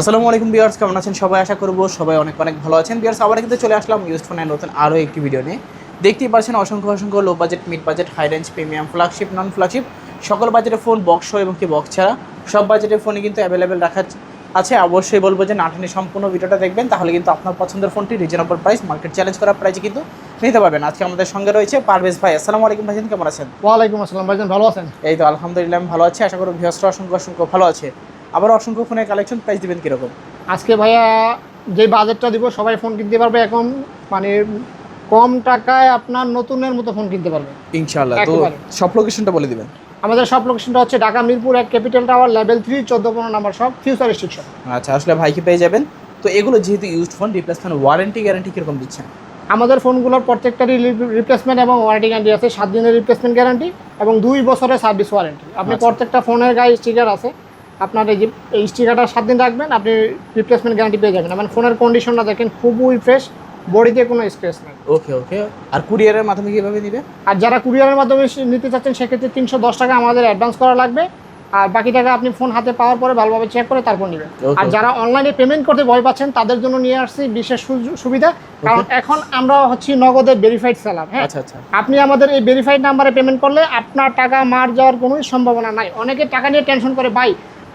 আসসালামু আলাইকুম বিয়ার্স কেমন আছেন সবাই? আশা করব সবাই অনেক অনেক ভালো আছেন। বিয়ার্স আবার কিন্তু চলে আসলাম ইউজ ফোনের নতুন আরও একটি ভিডিও নিয়ে। দেখতেই পাচ্ছেন অসংখ্য অসংখ্য low budget mid budget high range premium flagship non flagship সকল বাজেটের ফোন বক্স এবং কি বক্স ছাড়া সব বাজেটের ফোনই কিন্তু অ্যাভেলেবেল রাখা আছে। অবশ্যই বলব যে নাটনি সম্পূর্ণ ভিডিওটা দেখবেন তাহলে কিন্তু আপনার পছন্দের ফোনটি রিজনেবল প্রাইস মার্কেট চ্যালেঞ্জ করা প্রাইসে কিন্তু নিতে পারবেন। আজকে আমাদের সঙ্গে রয়েছে পারভেজ ভাই। আসসালামু আলাইকুম ভাইজান কেমন আছেন? ওয়ালাইকুম আসসালাম ভাইজান ভালো আছেন? এই তো আলহামদুলিল্লাহ ভালো আছি। আশা করি ভিউসরা অসংখ্য অসংখ্য ভালো আছে। আবার অসংখ্য ফোনের কালেকশন প্রাইস দিবেন কীরকম? আজকে ভাইয়া যে বাজেটটা দিব সবাই ফোন কিনতে পারবে এখন মানে কম টাকায় আপনার নতুনের মতো ফোন কিনতে পারবে। ইনশাআল্লাহ তো সব লোকেশনটা বলে দিবেন। আমাদের সব লোকেশনটা হচ্ছে ঢাকা মিরপুর এক ক্যাপিটাল টাওয়ার লেভেল থ্রি চোদ্দ পনেরো নাম্বার সব ফিউচার রিস্ট্রিকশন আচ্ছা আসলে ভাইকে পেয়ে যাবেন? তো এগুলো যেহেতু used phone replacement warranty guarantee কীরকম দিচ্ছেন? আমাদের ফোনগুলোর প্রত্যেকটারই রিপ্লেসমেন্ট এবং ওয়ারেন্টি গ্যারান্টি আছে সাত দিনের রিপ্লেসমেন্ট গ্যারান্টি এবং দুই বছরের সার্ভিস ওয়ারেন্টি আপনি আচ্ছা। প্রত্যেকটা ফোনের গায়ে স্টিকার আছে। আপনার এই যে এই স্টিকারটা সাত দিন রাখবেন আপনি রিপ্লেসমেন্ট গ্যারান্টি পেয়ে যাবেন। মানে ফোনের কন্ডিশনটা দেখেন খুবই ফ্রেশ বডিতে কোনো স্ক্রেচ নেই। ওকে ওকে আর কুরিয়ারের মাধ্যমে কীভাবে নিবে? আর যারা কুরিয়ারের মাধ্যমে নিতে চাচ্ছেন সেক্ষেত্রে তিনশো দশ টাকা আমাদের অ্যাডভান্স করা লাগবে। আর বাকি টাকা আপনি ফোন হাতে পাওয়ার পরে ভালোভাবে চেক করে তারপর নেবেন। আর যারা অনলাইনে পেমেন্ট করতে ভয় পাচ্ছেন তাদের জন্য নিয়ে আসছি বিশেষ সুবিধা। কারণ এখন আমরা হচ্ছি নগদে ভেরিফাইড সেলার হ্যাঁ? আচ্ছা আচ্ছা। আপনি আমাদের এই ভেরিফাইড নাম্বারে পেমেন্ট করলে আপনার টাকা মার যাওয়ার কোনো সম্ভাবনা নাই। অনেকে টাকা নিয়ে টেনশন করে ভাই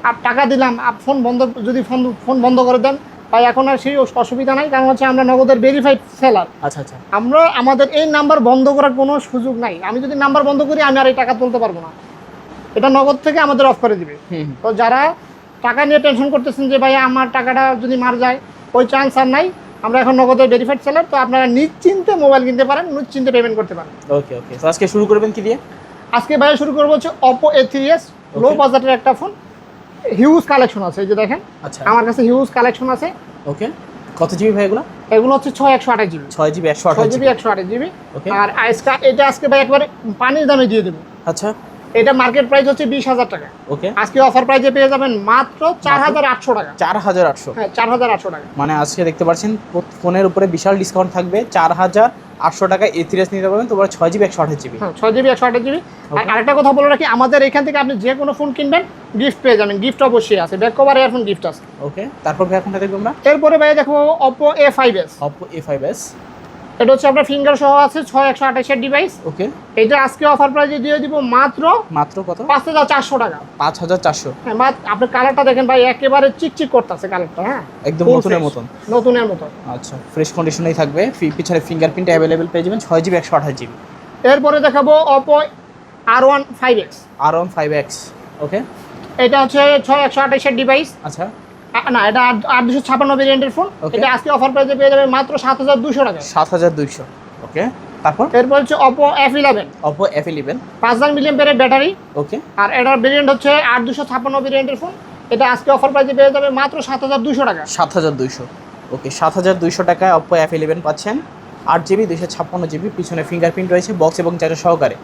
আপ টাকা দিলাম আপ ফোন বন্ধ যদি ফোন ফোন বন্ধ করে দেন ভাই এখন আর সেই অসুবিধা নাই কারণ হচ্ছে আমরা নগদের ভেরিফাইড সেলার আচ্ছা আচ্ছা। আমরা আমাদের এই নাম্বার বন্ধ করার কোনো সুযোগ নাই। আমি যদি নাম্বার বন্ধ করি আমি আর এই টাকা তুলতে পারব না। এটা নগদ থেকে আমাদের অফ করে দিবে। তো যারা টাকা নিয়ে টেনশন করতেছেন যে ভাই আমার টাকাটা যদি মার যায় ওই চান্স আর নাই আমরা এখন নগদের ভেরিফাইড সেলার তো আপনারা নিশ্চিন্তে মোবাইল কিনতে পারেন নিশ্চিন্তে পেমেন্ট করতে পারেন। ওকে ওকে তো আজকে শুরু করবেন কি দিয়ে? আজকে ভাইয়া শুরু করব হচ্ছে Oppo A three S low. বাজেটের একটা ফোন হিউজ কালেকশন আছে এই যে দেখেন। আচ্ছা। আমার কাছে হিউজ কালেকশন আছে। ওকে। কত জিবি ভাই এগুলো? এগুলো হচ্ছে ছয় একশো আঠাশ জিবি। ছয় জিবি একশো আঠাশ জিবি একশো আঠাশ জিবি। ওকে। আর আজকে এটা আজকে ভাই একবারে পানির দামে দিয়ে দেবো। আচ্ছা। এটা মার্কেট প্রাইস হচ্ছে বিশ হাজার টাকা। ওকে। আজকে অফার প্রাইসে পেয়ে যাবেন মাত্র চার হাজার আটশো টাকা। চার হাজার আটশো। হ্যাঁ চার হাজার আটশো টাকা। মানে আজকে দেখতে পাচ্ছেন ফোনের উপরে বিশাল ডিসকাউন্ট থাকবে। চার হাজার আটশো টাকা এ থ্রি নিতে পারবেন তোমার ছয় জিবি একশো আঠাশ জিবি ছয় জিবি একশো আঠাশ জিবি আর আরেকটা কথা বলে রাখি আমাদের এখান থেকে আপনি যে কোনো ফোন কিনবেন গিফট পেয়ে যাবেন গিফট অবশ্যই আছে। ব্যাক কভার এয়ারফোন গিফট আছে। ওকে তারপর ভাই এখন দেখব আমরা? এরপরে ভাই দেখো Oppo A five S Oppo A five S এটা হচ্ছে আপনার ফিঙ্গার সহ আছে ছয় একশো আঠাশের ডিভাইস ওকে এটা আজকে অফার প্রাইসে দিয়ে দিব মাত্র মাত্র কত? পাঁচ হাজার চারশো টাকা। পাঁচ হাজার চারশো। হ্যাঁ আপনি কালারটা দেখেন ভাই একেবারে চিকচিক করতেছে কালারটা হ্যাঁ। একদম নতুনের মতন। নতুনের মতন। আচ্ছা ফ্রেশ কন্ডিশনেই থাকবে। পিছনে ফিঙ্গারপ্রিন্ট অ্যাভেলেবেল পেয়ে যাবেন ছয় জিবি একশো আঠাশ জিবি এরপরে দেখাবো Oppo R one five X R one five X okay এটা হচ্ছে ছয় একশো আঠাশের ডিভাইস আচ্ছা। না এটা আট দুশো ছাপান্ন ভেরিয়েন্টের ফোন. এটা আজকে অফার প্রাইসে পেয়ে যাবে মাত্র সাত হাজার দুশো টাকা। সাত হাজার দুইশো। ওকে তারপর? এরপর হচ্ছে Oppo F eleven Oppo F eleven পাঁচ হাজার মিলিয়ন পেরের ব্যাটারি ওকে আর এটার ভেরিয়েন্ট হচ্ছে আট দুশো ছাপান্ন ভেরিয়েন্টের ফোন এটা আজকে অফার প্রাইসে পেয়ে যাবে মাত্র সাত হাজার দুশো টাকা। সাত হাজার দুইশো। ওকে সাত হাজার দুইশো টাকায় অপো এফ ইলেভেন পাচ্ছেন। আট জিবি দুইশো ছাপ্পান্ন জিবি পিছনে ফিঙ্গারপ্রিন্ট রয়েছে বক্স এবং চার্জার সহকারে।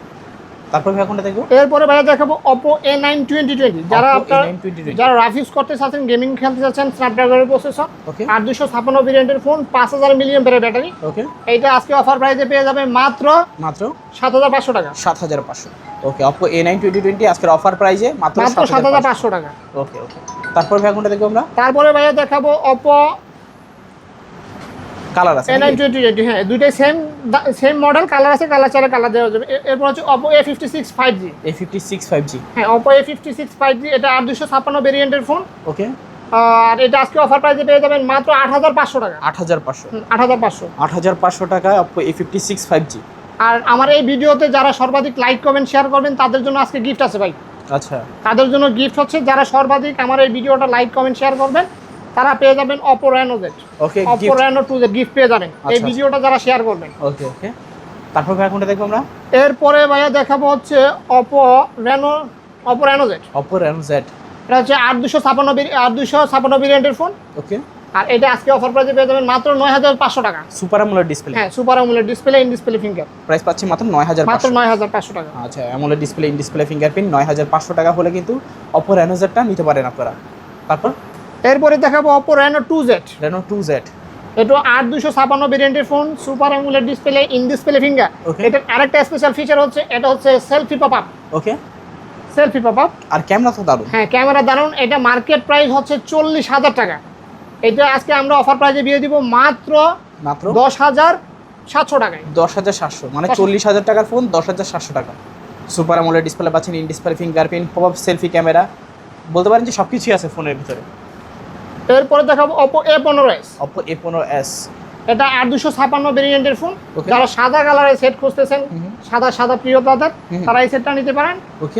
তারপর ভাই কোনটা দেখব? এরপরে ভাইয়া দেখাবো Oppo A nine twenty twenty যারা Oppo আপনার A9 2020 যারা রাফ ইউজ করতে চাচ্ছেন গেমিং খেলতে চাচ্ছেন স্ন্যাপড্রাগনের প্রসেসর আর দুশো ছাপান্ন ভেরিয়েন্টের ফোন পাঁচ হাজার মিলিয়ন পেরের ব্যাটারি ওকে এইটা আজকে অফার প্রাইসে পেয়ে যাবে মাত্র মাত্র সাত হাজার পাঁচশো টাকা। সাত হাজার পাঁচশো। Okay Oppo A nine twenty twenty আজকের অফার প্রাইজে মাত্র মাত্র সাত হাজার পাঁচশো। টাকা। ওকে ওকে তারপর ভাই কোনটা দেখব আমরা? তারপরে ভাইয়া দেখাবো অপো কালার আছে এ নাইন টোয়েন্টি টোয়েন্টি হ্যাঁ দুইটাই সেম সেম মডেল কালার আছে কালার চাইলে কালার দেওয়া যাবে। এরপর হচ্ছে Oppo A fifty six five G A fifty six five G হ্যাঁ Oppo A fifty six five G এটা আট দুশো ছাপ্পান্ন ভেরিয়েন্টের ফোন ওকে আর এটা আজকে অফার প্রাইসে পেয়ে যাবেন মাত্র আট হাজার পাঁচশো টাকা। আট হাজার পাঁচশো। আট হাজার পাঁচশো। আট হাজার পাঁচশো টাকায় Oppo A fifty six five G আর আমার এই ভিডিওতে যারা সর্বাধিক লাইক কমেন্ট শেয়ার করবেন তাদের জন্য আজকে গিফট আছে ভাই। আচ্ছা। তাদের জন্য গিফট হচ্ছে যারা সর্বাধিক আমার এই ভিডিওটা লাইক কমেন্ট শেয়ার করবেন তারা পেয়ে যাবেন Oppo Z okay Oppo Reno two Z gift পেয়ে যাবেন। এই আচ্ছা, ভিডিওটা যারা শেয়ার করবেন। ওকে ওকে তারপর ভাই কোনটা দেখব আমরা? এরপরে ভাইয়া দেখাবো হচ্ছে Oppo Reno Oppo Z Oppo Z এটা হচ্ছে আট দুশো ছাপান্ন আট দুশো ছাপান্ন ভেরিয়েন্টের ফোন ওকে আর এটা আজকে অফার প্রাইসে পেয়ে যাবেন মাত্র নয় হাজার পাঁচশো টাকা। সুপার অ্যামোলেড ডিসপ্লে হ্যাঁ super আমুলের display in display finger price পাচ্ছি মাত্র নয় হাজার মাত্র নয় হাজার পাঁচশো টাকা। আচ্ছা AMOLED display in display fingerprint নয় হাজার পাঁচশো টাকা হলে কিন্তু অপো র্যানো জেডটা নিতে পারেন আপনারা। তারপর? এরপরে দেখাবো Oppo Reno two Z Reno two Z এটা আট দুশো ছাপান্ন ভেরিয়েন্টের phone super angular display in display finger. এটার আরেকটা স্পেশাল ফিচার হচ্ছে এটা হচ্ছে selfie pop up okay selfie pop up আর ক্যামেরা তো দারুণ। হ্যাঁ ক্যামেরা দারুণ এটা মার্কেট প্রাইস হচ্ছে চল্লিশ হাজার টাকা। এটা আজকে আমরা অফার প্রাইজে দিয়ে দিব মাত্র মাত্র? দশ হাজার সাতশো টাকায়। দশ হাজার সাতশো মানে চল্লিশ হাজার টাকার ফোন দশ হাজার সাতশো টাকা। সুপার আমলের ডিসপ্লে পাচ্ছেন in display fingerprint pop up selfie camera বলতে পারেন যে সব কিছুই আছে ফোনের ভিতরে। এরপরে দেখাবো অপো এ পনেরো এস অপো এ পনেরো এস এটা আট দুশো ছাপান্ন ভেরিয়েন্টের ফোন. যারা সাদা কালারের সেট খুঁজতেছেন সাদা সাদা প্রিয় তাদের। তারা এই সেটটা নিতে পারেন।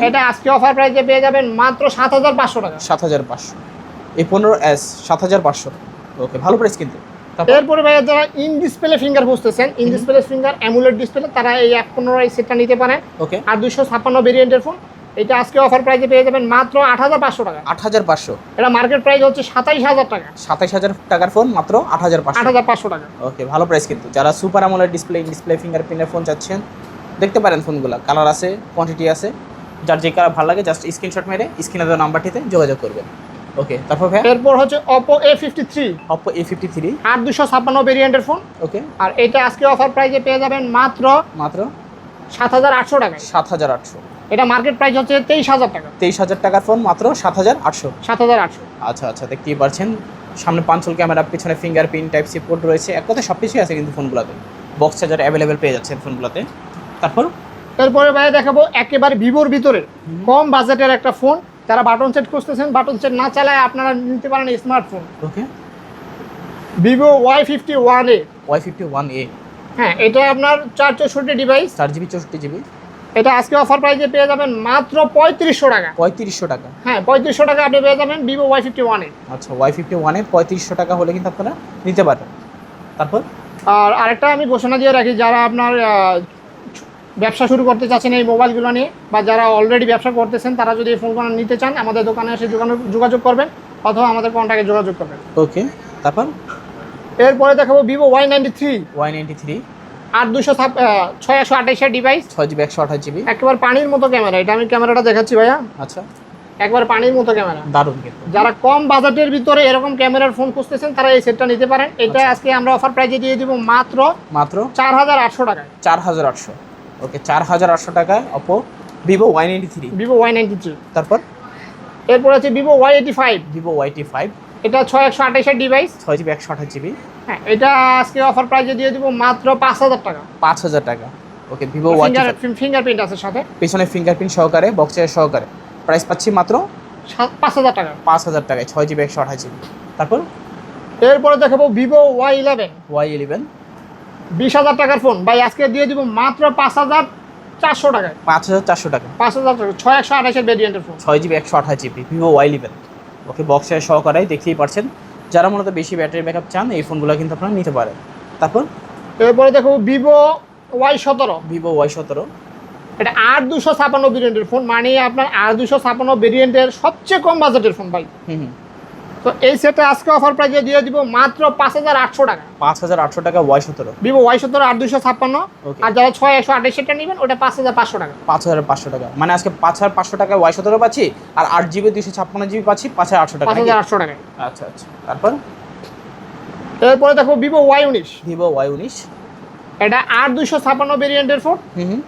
এটা আজকে অফার প্রাইসে পেয়ে যাবেন মাত্র সাত হাজার পাঁচশো টাকা। সাত হাজার পাঁচশো। এ পনেরো এস সাত হাজার পাঁচশো। ওকে ভালো প্রাইস কিন্তু। এরপরে ভাইয়া যারা ইন ডিসপ্লে ফিঙ্গার খুঁজতেছেন in display finger AMOLED display তারা এই এক পনেরো এই সেটটা নিতে পারেন। ওকে আর দুশো ছাপ্পান্ন ভেরিয়েন্টের ফোন এটা আজকে অফার প্রাইজে পেয়ে যাবেন মাত্র আট হাজার পাঁচশো টাকা। আট হাজার পাঁচশো। এটা মার্কেট প্রাইস হচ্ছে সাতাইশ হাজার টাকা। সাতাইশ হাজার টাকার ফোন মাত্র আট হাজার আট পাঁচশো হাজার পাঁচশো টাকা। ওকে ভালো প্রাইস কিন্তু। যারা সুপার আমলের ডিসপ্লে ডিসপ্লে ফিঙ্গার ফিঙ্গারপ্রিন্টের ফোন চাচ্ছেন দেখতে পারেন ফোনগুলো কালার আছে কোয়ান্টিটি আছে। যার যে কালার ভালো লাগে জাস্ট স্ক্রিনশট মেরে স্ক্রিনে দেওয়া নাম্বারটিতে যোগাযোগ করবেন। ওকে তারপর ভাই এরপর হচ্ছে Oppo A fifty three Oppo A fifty three আট দুশো ছাপ্পান্ন ভেরিয়েন্টের ফোন ওকে আর এটা আজকে অফার প্রাইজে পেয়ে যাবেন মাত্র মাত্র সাত হাজার আটশো টাকায়। সাত হাজার আটশো। এটা মার্কেট প্রাইস হচ্ছে তেইশ হাজার টাকা। তেইশ হাজার টাকার ফোন মাত্র সাত হাজার আটশো। সাত হাজার আটশো। আচ্ছা আচ্ছা দেখতেই পারছেন। সামনে পাঁচল ক্যামেরা পিছনে ফিঙ্গারপ্রিন্ট টাইপ সি পোর্ট রয়েছে। এক কথায় সব কিছুই আছে কিন্তু ফোনগুলোতে বক্স চার্জার অ্যাভেলেবেল পেয়ে যাচ্ছেন ফোনগুলোতে তারপর? এরপরে ভাই দেখাবো একেবারে ভিভোর ভিতরে কম বাজেটের একটা ফোন যারা বাটন সেট খুঁজতেছেন বাটন সেট না চালায় আপনারা নিতে পারেন smartphone okay Vivo Y fifty one A Y fifty one A হ্যাঁ এটা আপনার চার চৌষট্টি ডিভাইস চার জিবি চৌষট্টি জিবি এটা আজকে অফার প্রাইসে পেয়ে যাবেন মাত্র পঁয়ত্রিশশো টাকা। পঁয়ত্রিশশো টাকা। হ্যাঁ পঁয়ত্রিশশো টাকা আপনি পেয়ে যাবেন ভিভো ওয়াই ফিফটি ওয়ান আচ্ছা ওয়াই ফিফটি ওয়ানে পঁয়ত্রিশশো টাকা হলে কিন্তু আপনারা নিতে পারবেন। তারপর? আর আরেকটা আমি ঘোষণা দিয়ে রাখি যারা আপনার ব্যবসা শুরু করতে চাচ্ছেন এই মোবাইলগুলো নিয়ে বা যারা অলরেডি ব্যবসা করতেছেন তারা যদি এই ফোনগুলো নিতে চান আমাদের দোকানে এসে যোগাযোগ করবেন অথবা আমাদের কন্ট্যাক্টে যোগাযোগ করবেন। ওকে তারপর? এরপরে দেখাবো Vivo Y ninety three Y ninety three আট দুশো ছয় একশো আঠাইশের ডিভাইস ছয় জিবি একশো আঠাশ জিবি। একেবারে পানির মতো ক্যামেরা এটা আমি ক্যামেরাটা দেখাচ্ছি ভাইয়া। আচ্ছা। একবার পানির মতো ক্যামেরা দারুণ কিন্তু। যারা কম বাজেটের ভিতরে এরকম ক্যামেরার ফোন খুঁজতেছেন তারা এই সেটটা নিতে পারেন। এটা আজকে আমরা অফার প্রাইজে দিয়ে দিব মাত্র মাত্র? চার হাজার আটশো টাকায়। চার হাজার আটশো। ওকে চার হাজার আটশো টাকায় Oppo Vivo Y ninety three Vivo Y ninety three তারপর? এরপর আছে Vivo Y eighty five Vivo Y eighty five এটা ছয় একশো আঠাইশের ডিভাইস ছয় জিবি একশো আঠাশ জিবি। হ্যাঁ এটা আজকে অফার প্রাইজে দিয়ে দেবো মাত্র পাঁচ হাজার টাকা। পাঁচ হাজার টাকা। ওকে ভিভো ফিঙ্গারপ্রিন্ট আছে সাথে। পিছনে ফিঙ্গারপ্রিন্ট সহকারে বক্সের সহকারে। প্রাইস পাচ্ছি মাত্র পাঁচ হাজার টাকা। পাঁচ হাজার টাকায় ছয় জিবি একশো আঠাশ জিবি। তারপর? এরপরে দেখাবো Vivo Y eleven Y eleven বিশ হাজার টাকার ফোন ভাই আজকে দিয়ে দিব মাত্র পাঁচ হাজার চারশো টাকায়। পাঁচ হাজার চারশো টাকা। পাঁচ হাজার টাকা ছয় একশো আঠাশের ভেরিয়েন্টের ফোন ছয় জিবি একশো আঠাশ GB Vivo Y eleven okay বক্সের সহকারে দেখতেই পারছেন। যারা মূলত বেশি ব্যাটারি ব্যাকআপ চান এই ফোনগুলো কিন্তু আপনারা নিতে পারেন। তারপর? এরপরে দেখো ভিভো ওয়াই সতেরো। ভিভো ওয়াই সতেরো। এটা আট দুশো ছাপান্ন ভেরিয়েন্টের ফোন মানে আপনার আট দুশো ছাপান্ন ভেরিয়েন্টের সবচেয়ে কম বাজেটের ফোন ভাই। হুম হুম। তো এই সেটে আজকে অফার প্রাইজে দিয়ে দিব মাত্র পাঁচ হাজার আটশো টাকা। পাঁচ হাজার আটশো টাকা ওয়াই সতেরো। ভিভো ওয়াই সতেরো আট দুশো ছাপ্পান্ন। আর যারা ছয় একশো আঠাশ সেটটা নেবেন ওটা পাঁচ হাজার পাঁচশো টাকা। পাঁচ হাজার পাঁচশো টাকা। মানে আজকে পাঁচ হাজার পাঁচশো টাকা ওয়াই সতেরো পাচ্ছি আর আট জিবি দুশো ছাপ্পান্ন জিবি পাচ্ছি পাঁচ হাজার আটশো টাকা। পাঁচ হাজার আটশো টাকায় আচ্ছা আচ্ছা। তারপর? এরপরে দেখো ভিভো ওয়াই উনিশ। ভিভো ওয়াই উনিশ। এটা আট দুশো ছাপ্পান্ন ভেরিয়েন্টের ফোন হুম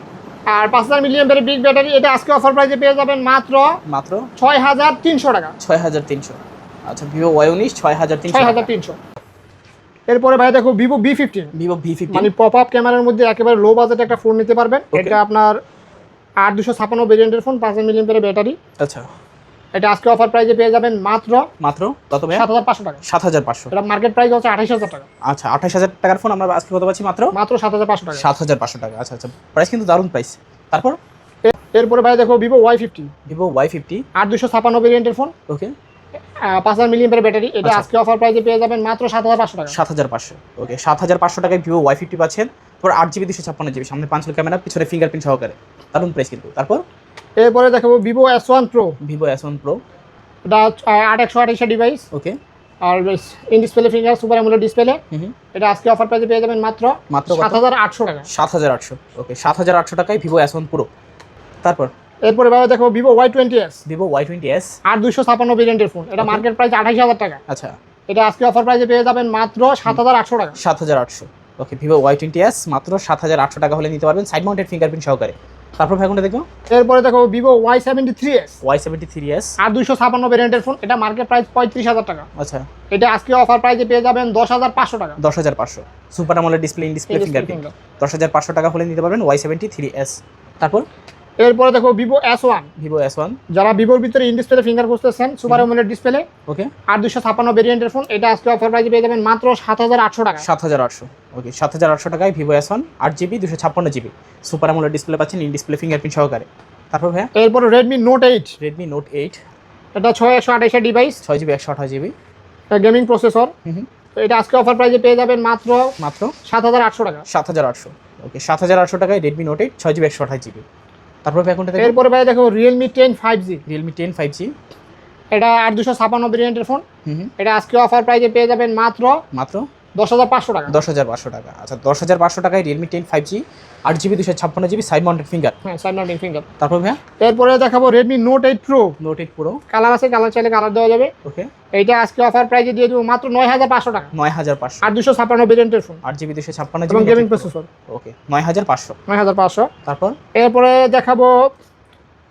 আর পাঁচ হাজার মিলিয়ন বিগ ব্যাটারি এটা আজকে অফার প্রাইজে পেয়ে যাবেন মাত্র মাত্র? ছয় হাজার তিনশো টাকা। ছয় হাজার তিনশো। আচ্ছা ভিভো ওয়াই উনিশ ছয় হাজার তিনশো ছয় হাজার তিনশো। এরপরে ভাই দেখো Vivo V fifteen Vivo V fifty মানে পপ আপ ক্যামেরার মধ্যে একেবারে লো বাজেট একটা ফোন নিতে পারবেন। এটা আপনার আট দুশো ছাপান্ন ভেরিয়েন্টের ফোন পাঁচ মিলিয়ন ব্যাটারি আচ্ছা। এটা আজকে অফার প্রাইজে পেয়ে যাবেন মাত্র মাত্র কত ভাই সাত হাজার পাঁচশো টাকা। সাত হাজার পাঁচশো। এটা মার্কেট প্রাইস হচ্ছে আঠাশ হাজার টাকা। আচ্ছা আঠাশ হাজার টাকার ফোন আমরা আজকে কত পাচ্ছি মাত্র? মাত্র সাত হাজার পাঁচশো টাকা। সাত হাজার পাঁচশো টাকা। আচ্ছা আচ্ছা প্রাইস কিন্তু দারুণ প্রাইস তারপর? এরপরে ভাই দেখো ভিভো ওয়াই ওয়াই ফিফটি আট দুশো ছাপান্ন ভেরিয়েন্টের ফোন ওকে পাঁচ হাজার মিলিয়ন ব্যাটারি। এটা আচ্ছা। আজকে অফার প্রাইসে পেয়ে যাবেন মাত্র সাত হাজার পাঁচশো টাকা। সাত হাজার পাঁচশো। ওকে সাত হাজার পাঁচশো টাকায় ভিভো ওয়াই ফিফটি পাচ্ছেন। তারপর আট জিবি দুশো ছাপ্পান্ন জিবি সামনে পাঁচ ক্যামেরা পিছনে ফিঙ্গারপ্রিন্ট সহকারে। দারুণ প্রাইস কিন্তু। তারপর? এরপরে দেখাবো Vivo S one pro Vivo S one pro এটা আট একশো আঠাশটা device okay R in display finger super AMOLED display এটা আজকে অফার প্রাইসে পেয়ে যাবেন মাত্র মাত্র? সাত হাজার আটশো টাকা। সাত হাজার আটশো। ওকে সাত হাজার আটশো টাকায় ভিভো এস ওয়ান প্রো তারপর? এরপরে ভাই দেখো Vivo Y twenty S Vivo Y twenty S আর দুশো ছাপান্ন ভেরিয়েন্টের ফোন এটা মার্কেট প্রাইস আঠাশ হাজার টাকা। আচ্ছা। এটা আজকে অফার প্রাইসে পেয়ে যাবেন মাত্র সাত হাজার আটশো টাকা। সাত হাজার আটশো। Okay Vivo Y twenty S মাত্র সাত হাজার আটশো টাকা হলে নিতে পারবেন সাইড মাউন্টেড ফিঙ্গারপ্রিন্ট সহকারে। তারপর ভাই কোনটা দেখব? এরপরে দেখো Vivo Y seventy three S Y seventy three S আর দুইশো ছাপান্ন ভ্যারিয়েন্টের ফোন এটা মার্কেট প্রাইস পঁয়ত্রিশ হাজার টাকা। আচ্ছা। এটা আজকে অফার প্রাইসে পেয়ে যাবেন দশ হাজার পাঁচশো টাকা। দশ হাজার পাঁচশো। সুপার আমলের ডিসপ্লে ইন ডিসপ্লে ফিঙ্গারপ্রিন্ট। দশ হাজার পাঁচশো টাকা হলে নিতে পারবেন ওয়াই সেভেন্টি থ্রি এস তারপর? এরপরে দেখো Vivo S one Vivo S one যারা ভিভোর ভিতরে ইন ডিসপ্লে ফিঙ্গার খুঁজতেছেন সুপার আমলের ডিসপ্লে ওকে আর দুশো ছাপান্ন ভ্যারিয়েন্টের ফোন এটা আজকে অফার প্রাইসে পেয়ে যাবেন মাত্র সাত হাজার আটশো টাকা। সাত হাজার আটশো। ওকে সাত হাজার আটশো টাকায় ভিভো এস ওয়ান আট জিবি দুশো ছাপ্পান্ন জিবি সুপার আমলের ডিসপ্লে পাচ্ছেন ইন ডিসপ্লে ফিঙ্গারপ্রিন্ট সহকারে। তারপর ভাইয়া? এরপরে Redmi Note eight Redmi Note eight এটা ছয় একশো আঠাইশের ডিভাইস ছয় জিবি একশো আঠাশ জিবি গেমিং প্রসেসর তো এটা আজকে অফার প্রাইসে পেয়ে যাবেন মাত্র মাত্র? সাত হাজার আটশো টাকা। সাত হাজার আটশো। ওকে সাত হাজার আটশো টাকায় রেডমি নোট এইট ছয় জিবি একশো আঠাশ জিবি তারপর দেখব এরপরে ভাই দেখো Realme ten five G Realme ten five G এটা আট দুশো ছাপান্ন ভ্যারিয়েন্টের ফোন হুম হুম। এটা আজকে অফার প্রাইসে পেয়ে যাবেন মাত্র মাত্র? দশ হাজার পাঁচশো টাকা। দশ হাজার পাঁচশো টাকা। আচ্ছা দশ হাজার পাঁচশো টাকায় রিয়েলমি টেন ফাইভ জি আট জিবি দুশো ছাপ্পান্ন জিবি সাইড মাউন্টেড ফিঙ্গার হ্যাঁ সাইড মাউন্টিং ফিঙ্গার তারপর ভাইয়া? এরপরে দেখাবো Redmi Note eight Pro Note eight পুরো কালার আছে কালার চাইলে কালার দেওয়া যাবে। ওকে এইটা আজকে অফার প্রাইসে দিয়ে দেবো মাত্র নয় হাজার পাঁচশো টাকা। নয় হাজার পাঁচশো। আর দুশো ছাপান্ন ভ্যারিয়েন্টের ফোন আট জিবি দুশো ছাপ্পান্ন এবং গেমিং প্রসেসর ওকে নয় হাজার পাঁচশো। নয় হাজার পাঁচশো। তারপর? এরপরে দেখাবো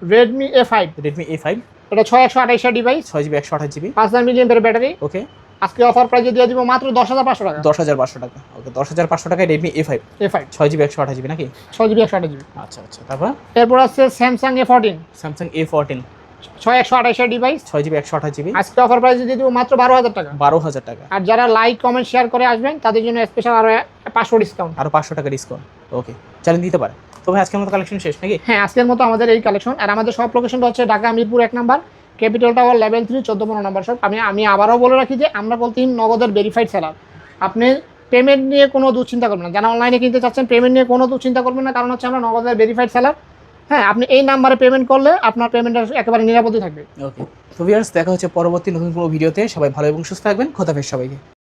Redmi A five Redmi A five এটা ছয় একশো আঠাইশের ডিভাইস ছয় জিবি একশো আঠাশ জিবি পাঁচ হাজার মিলিয়ন ব্যাটারি ওকে আজকে অফার প্রাইসে দিয়ে দিব মাত্র দশ হাজার পাঁচশো টাকা। দশ হাজার পাঁচশো টাকা। ওকে দশ হাজার পাঁচশো টাকায় Redmi A five A five ছয় জিবি একশো আঠাশ জিবি নাকি? ছয় জিবি একশো আঠাশ জিবি। আচ্ছা আচ্ছা তারপর? এরপর আছে Samsung A fourteen Samsung A fourteen ছয় একশো আঠাইশের ডিভাইস ছয় জিবি একশো আঠাশ জিবি। আজকে অফার প্রাইসে দিয়ে দিব মাত্র বারো হাজার টাকা। বারো হাজার টাকা। আর যারা লাইক কমেন্ট শেয়ার করে আসবেন তাদের জন্য স্পেশাল আরও পাঁচশো ডিসকাউন্ট আরও পাঁচশো টাকা ডিসকাউন্ট ওকে চ্যালেঞ্জ দিতে পারে। তবে আজকের মতো কালেকশন শেষ নাকি? হ্যাঁ আজকের মতো আমাদের এই কালেকশন আর আমাদের সব লোকেশনটা হচ্ছে ঢাকা মিরপুর এক number. Capital tower level three চোদ্দ পনেরো নম্বর সব আমি আমি আবারও বলে রাখি যে আমরা বলতে নগদের ভেরিফাইড সেলার আপনি পেমেন্ট নিয়ে কোনো দুশ্চিন্তা করবেন না। যারা অনলাইনে কিনতে চাচ্ছেন পেমেন্ট নিয়ে কোনো দুশ্চিন্তা করবেন না। কারণ হচ্ছে আমরা নগদের ভেরিফাইড সেলার হ্যাঁ আপনি এই নাম্বারে পেমেন্ট করলে আপনার পেমেন্টটা একেবারে নিরাপদে থাকবে। ওকে তো ভিউয়ার্স দেখা হচ্ছে পরবর্তী নতুন কোনো ভিডিওতে সবাই ভালো এবং সুস্থ থাকবেন। খোদাফেজ সবাইকে।